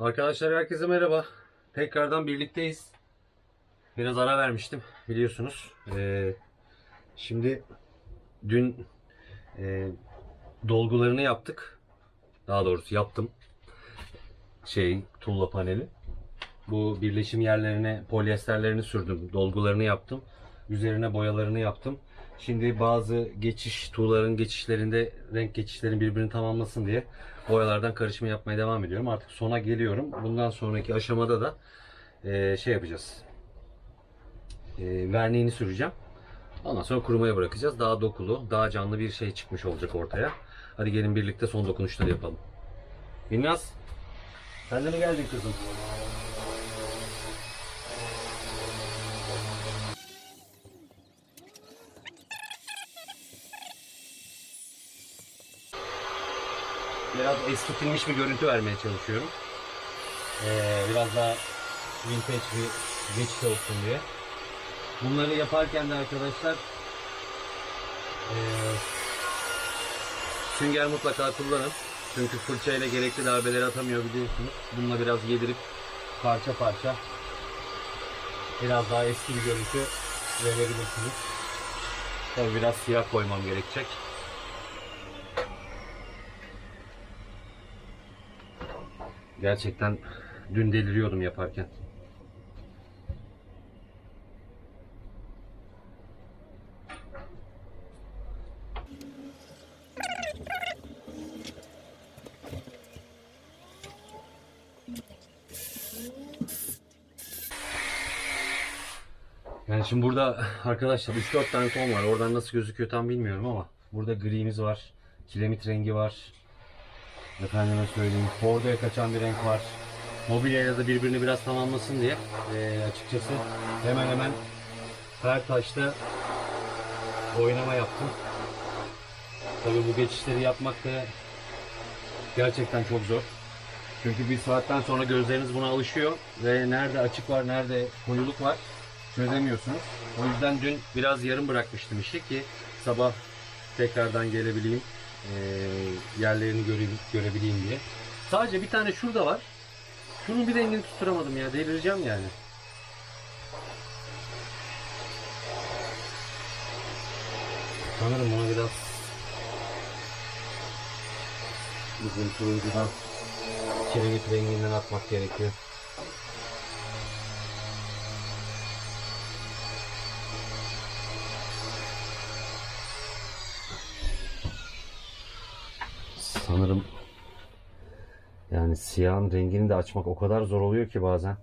Arkadaşlar herkese merhaba. Tekrardan birlikteyiz. Biraz ara vermiştim biliyorsunuz. Ee, şimdi dün e, dolgularını yaptık. Daha doğrusu yaptım. Şey tuğla paneli. Bu birleşim yerlerine polyesterlerini sürdüm. Dolgularını yaptım. Üzerine boyalarını yaptım. Şimdi bazı geçiş tuğların geçişlerinde renk geçişlerin birbirini tamamlasın diye boyalardan karışımı yapmaya devam ediyorum. Artık sona geliyorum. Bundan sonraki aşamada da eee, şey yapacağız. Eee verniğini süreceğim. Ondan sonra kurumaya bırakacağız. Daha dokulu, daha canlı bir şey çıkmış olacak ortaya. Hadi gelin birlikte son dokunuşları yapalım. Binnaz, sen de mi geldin kızım? Biraz eskitilmiş bir görüntü vermeye çalışıyorum. Ee, biraz daha vintage bir geçiş olsun diye. Bunları yaparken de arkadaşlar ee, sünger mutlaka kullanın. Çünkü fırçayla gerekli darbeleri atamıyor biliyorsunuz. Bununla biraz yedirip parça parça biraz daha eski bir görüntü verebilirsiniz. Tabii biraz siyah koymam gerekecek. Gerçekten dün deliriyordum yaparken. Yani şimdi burada arkadaşlar 3-4 tane ton var. Oradan nasıl gözüküyor tam bilmiyorum ama burada grimiz var. Kiremit rengi var. Efendime söyleyeyim. Bordoya kaçan bir renk var. Mobilyayla da birbirini biraz tamamlasın diye eee, açıkçası hemen hemen her taşta oynama yaptım. Tabii bu geçişleri yapmak da gerçekten çok zor. Çünkü bir saatten sonra gözleriniz buna alışıyor ve nerede açık var, nerede koyuluk var çözemiyorsunuz. O yüzden dün biraz yarım bırakmıştım işi ki sabah tekrardan gelebileyim, eee, yerlerini göre, görebileyim diye. Sadece bir tane şurada var. Şunun bir rengini tutturamadım ya, delireceğim yani. Sanırım bunu biraz bizim turuncudan kiremit renginden atmak gerekiyor. Sanırım yani siyahın rengini de açmak o kadar zor oluyor ki bazen.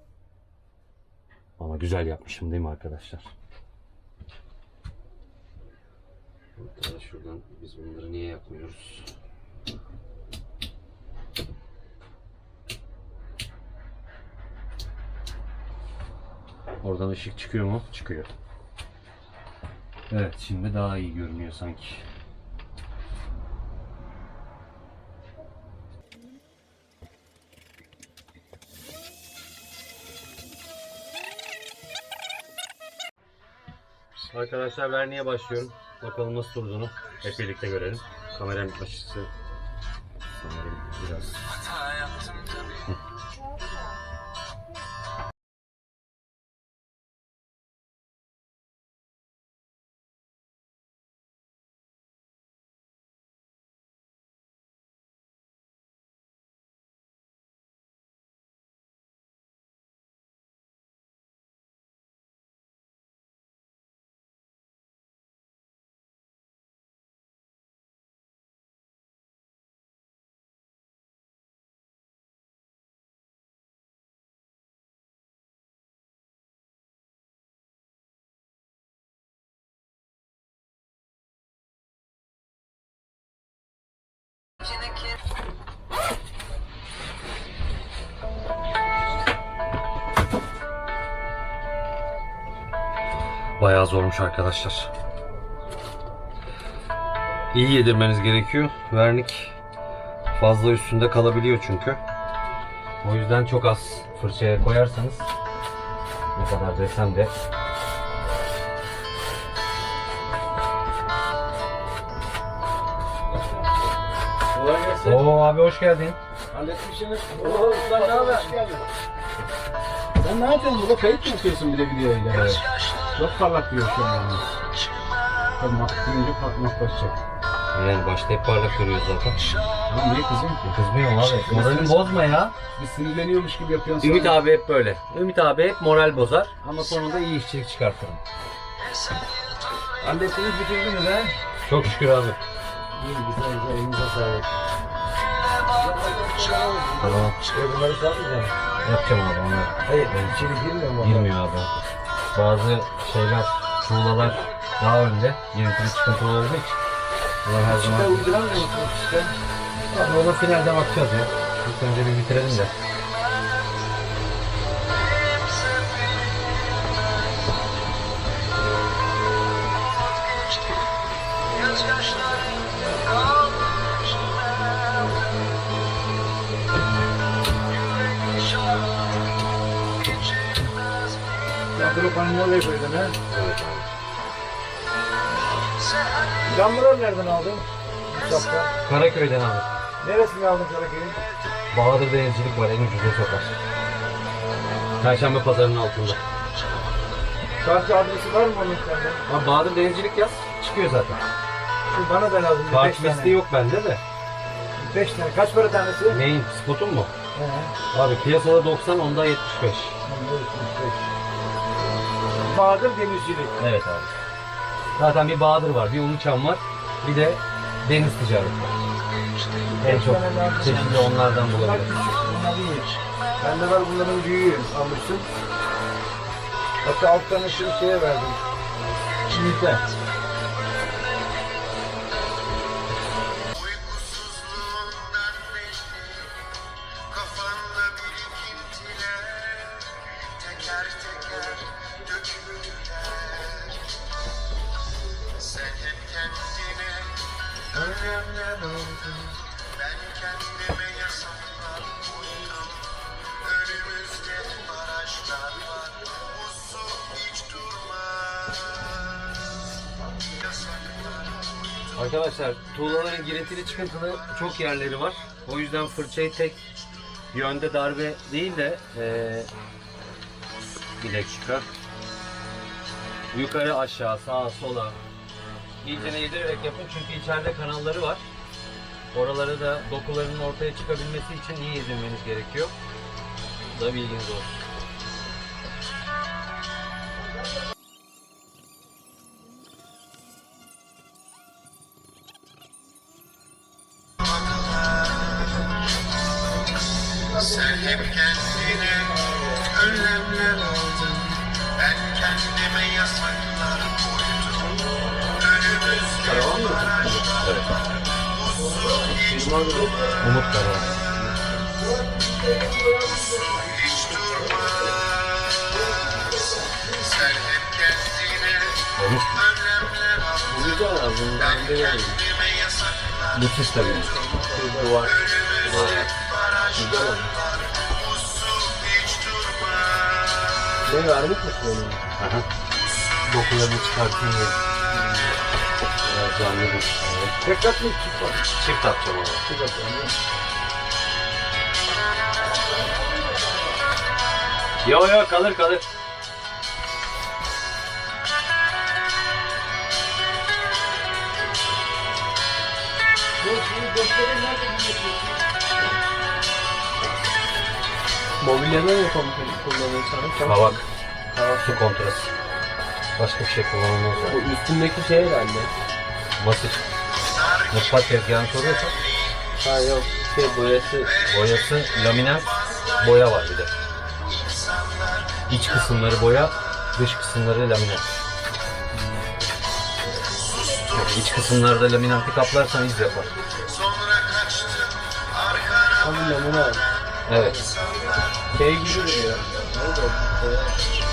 Ama güzel yapmışım değil mi arkadaşlar? Hatta şuradan biz bunları niye yapmıyoruz? Oradan ışık çıkıyor mu? Çıkıyor. Evet şimdi daha iyi görünüyor sanki. Arkadaşlar verniğe başlıyorum. Bakalım nasıl durduğunu hep birlikte görelim. Kameranın açısı Bayağı zormuş arkadaşlar. İyi yedirmeniz gerekiyor. Vernik fazla üstünde kalabiliyor çünkü. O yüzden çok az fırçaya koyarsanız ne kadar desem de Oo abi hoş geldin. Halletmişsiniz. Oo, ulan ne haber? Hoş geldin. Sen ne yapıyorsun burada? Kayıt mı yapıyorsun bir de videoyla? Evet. Çok parlak diyor şu an yani. Tabii mak deyince parmak basacak. Yani başta hep parlak görüyoruz zaten. Lan niye kızıyorsun ki? Kızmıyorum abi. Moralini bozma ya. Bir sinirleniyormuş gibi yapıyorsun. Ümit sonra. abi hep böyle. Ümit abi hep moral bozar ama sonunda iyi işçilik çıkartırım. Hallettiniz bitirdiniz ha? Çok şükür abi. İyi güzel güzel elinize sağlık. Tamam. E bunları satmayacağım. Yapacağım abi onları. Hayır ben içeri girmiyorum ama. Girmiyor abi. Bazı şeyler, tuğlalar daha önde. Yönetimi sıkıntılı olduğu için. Bunlar her zaman... uyduramıyor musunuz işte? Abi ona finalde bakacağız ya. İlk önce bir bitirelim de. Panyolayı koydun ha? Evet abi. Camları nereden aldın? Şapka. Karaköy'den abi. Neresini aldın Karaköy'ün? Bahadır Denizcilik var en ucuza sokar. Perşembe pazarının altında. Karşı adresi var mı onun sende? Abi Bahadır Denizcilik yaz çıkıyor zaten. Şu bana da lazım. Takip listi yok bende de. Beş tane. Kaç para tanesi? Neyin? Spotun mu? He. Abi piyasada 90 onda 75. Bahadır Demircilik. Evet abi. Zaten bir Bahadır var, bir Uluçam var, bir de deniz ticareti var. En çok çeşitli onlardan bulabiliriz. bunlar iyi. Bende var bunların büyüğü almıştım. Hatta alt tanesini şeye verdim. Yiğit'e. Önlemler aldın Ben kendime yasaklar koydum Önümüzde barajlar var. Su hiç durmaz. Yasaklar Arkadaşlar tuğlaların girintili çıkıntılı çok yerleri var. O yüzden fırçayı tek yönde darbe değil de eee bir dakika. Yukarı aşağı sağa sola iyice yedirerek yapın çünkü içeride kanalları var. Oraları da dokularının ortaya çıkabilmesi için iyi yedirmeniz gerekiyor. Bu da bilginiz olsun. Sen hep kendine Evet. Bu su hiç durmaz Umut kendine Olmuş. önlemler aldın Ben kendime yasaklar Bu sistem. Önümüzde barajlar var Bu su hiç durmaz Ne vermiş misin onu? Aha. Dokularını çıkartayım diye. Biraz canlı bu. Evet. Tek kat mı çift kat? Çift atacağım ona. Çift yani. Yo yo kalır kalır. Mobilyadan yapalım kullanırsan. Kavak. Su kontrast. Başka bir şey kullanılmaz. Bu üstündeki şey herhalde. Basit. Mutfak tezgahını soruyorsan Ha yok. Şey boyası. boyası laminat boya var bir de. İç kısımları boya, dış kısımları laminat. Yani iç kısımlarda laminatı kaplarsan iz yapar. Tam namına al. Evet. Şey gibi duruyor. Neydi o?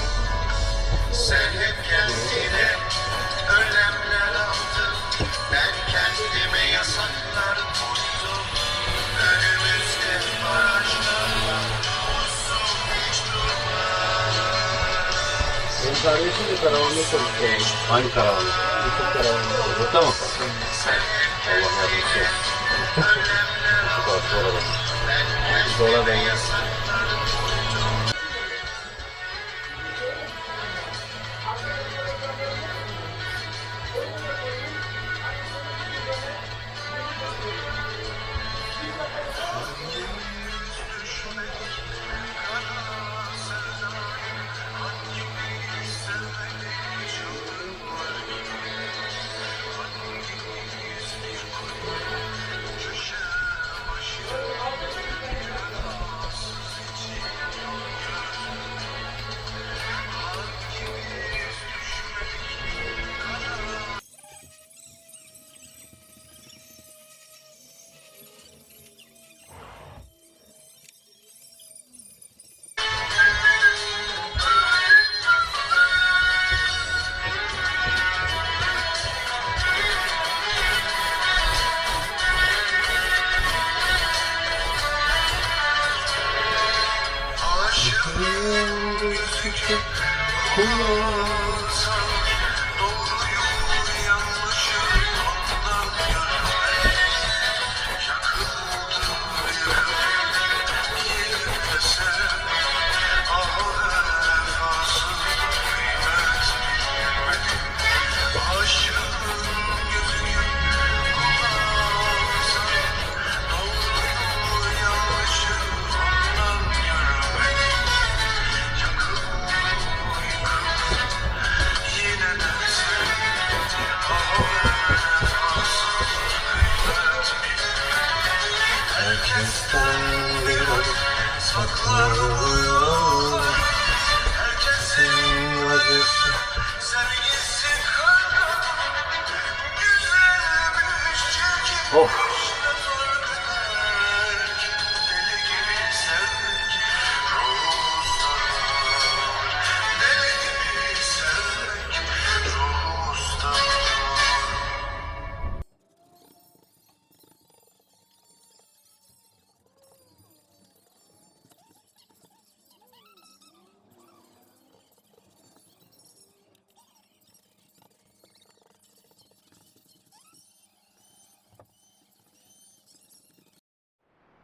Sen hep kendine önlemler aldın. Ben kendime yasaklar koydum. Önümüzde mı? Sen hep kendine önlemler aldın. Ben kendime yasaklar.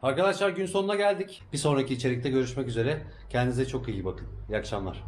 Arkadaşlar gün sonuna geldik. Bir sonraki içerikte görüşmek üzere. Kendinize çok iyi bakın. İyi akşamlar.